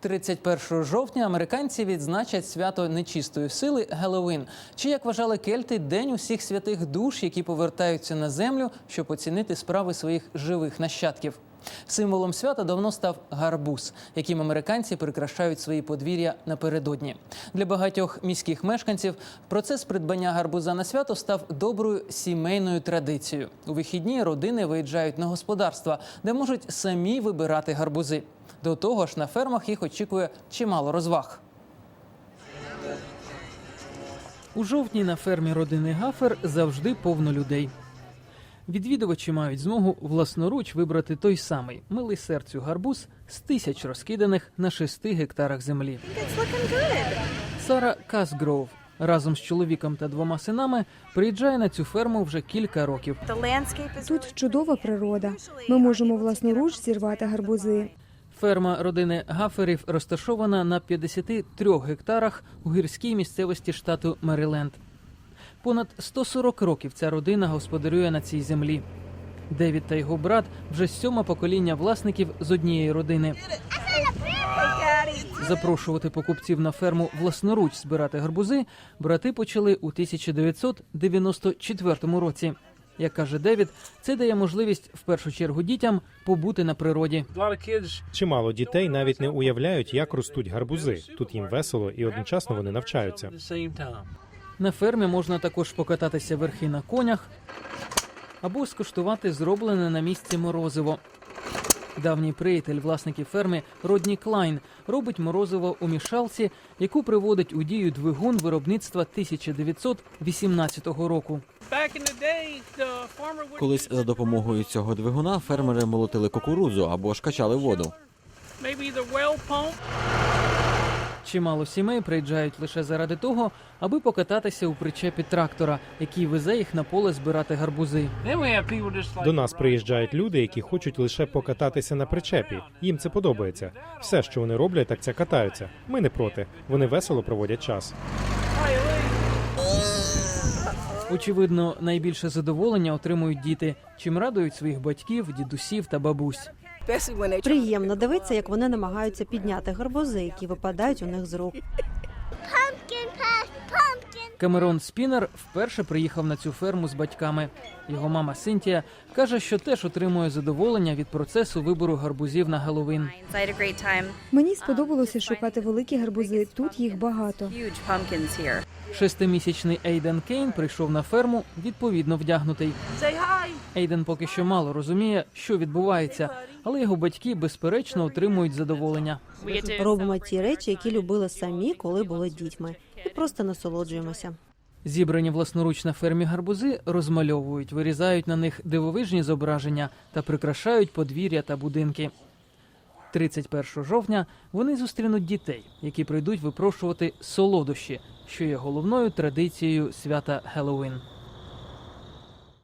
31 жовтня американці відзначать свято нечистої сили Геловін, чи як вважали кельти, день усіх святих душ, які повертаються на землю, щоб оцінити справи своїх живих нащадків. Символом свята давно став гарбуз, яким американці прикрашають свої подвір'я напередодні. Для багатьох міських мешканців процес придбання гарбуза на свято став доброю сімейною традицією. У вихідні родини виїжджають на господарства, де можуть самі вибирати гарбузи. До того ж, на фермах їх очікує чимало розваг. У жовтні на фермі родини Гафер завжди повно людей. Відвідувачі мають змогу власноруч вибрати той самий милий серцю гарбуз з тисяч розкиданих на шести гектарах землі. Сара Касгроув разом з чоловіком та двома синами приїжджає на цю ферму вже кілька років. Тут чудова природа. Ми можемо власноруч зірвати гарбузи. Ферма родини Гаферів розташована на 53 гектарах у гірській місцевості штату Мериленд. Понад 140 років ця родина господарює на цій землі. Девід та його брат вже сьоме покоління власників з однієї родини. Запрошувати покупців на ферму власноруч збирати гарбузи брати почали у 1994 році. Як каже Девід, це дає можливість в першу чергу дітям побути на природі. Чимало дітей навіть не уявляють, як ростуть гарбузи. Тут їм весело і одночасно вони навчаються. На фермі можна також покататися верхи на конях або скуштувати зроблене на місці морозиво. Давній приятель власників ферми Родні Клайн робить морозиво у мішалці, яку приводить у дію двигун виробництва 1918 року. Колись за допомогою цього двигуна фермери молотили кукурудзу або ж качали воду. Чимало сімей приїжджають лише заради того, аби покататися у причепі трактора, який везе їх на поле збирати гарбузи. До нас приїжджають люди, які хочуть лише покататися на причепі. Їм це подобається. Все, що вони роблять, так це катаються. Ми не проти. Вони весело проводять час. Очевидно, найбільше задоволення отримують діти, чим радують своїх батьків, дідусів та бабусь. Приємно дивитися, як вони намагаються підняти гарбузи, які випадають у них з рук. Камерон Спінер вперше приїхав на цю ферму з батьками. Його мама Синтія каже, що теж отримує задоволення від процесу вибору гарбузів на time. Мені сподобалося шукати великі гарбузи. Тут їх багато. Шестимісячний Ейден Кейн прийшов на ферму відповідно вдягнутий. Ейден поки що мало розуміє, що відбувається, але його батьки безперечно отримують задоволення. Робимо ті речі, які любили самі, коли були дітьми, і просто насолоджуємося. Зібрані власноруч на фермі гарбузи розмальовують, вирізають на них дивовижні зображення та прикрашають подвір'я та будинки. 31 жовтня вони зустрінуть дітей, які прийдуть випрошувати солодощі, що є головною традицією свята Геловін.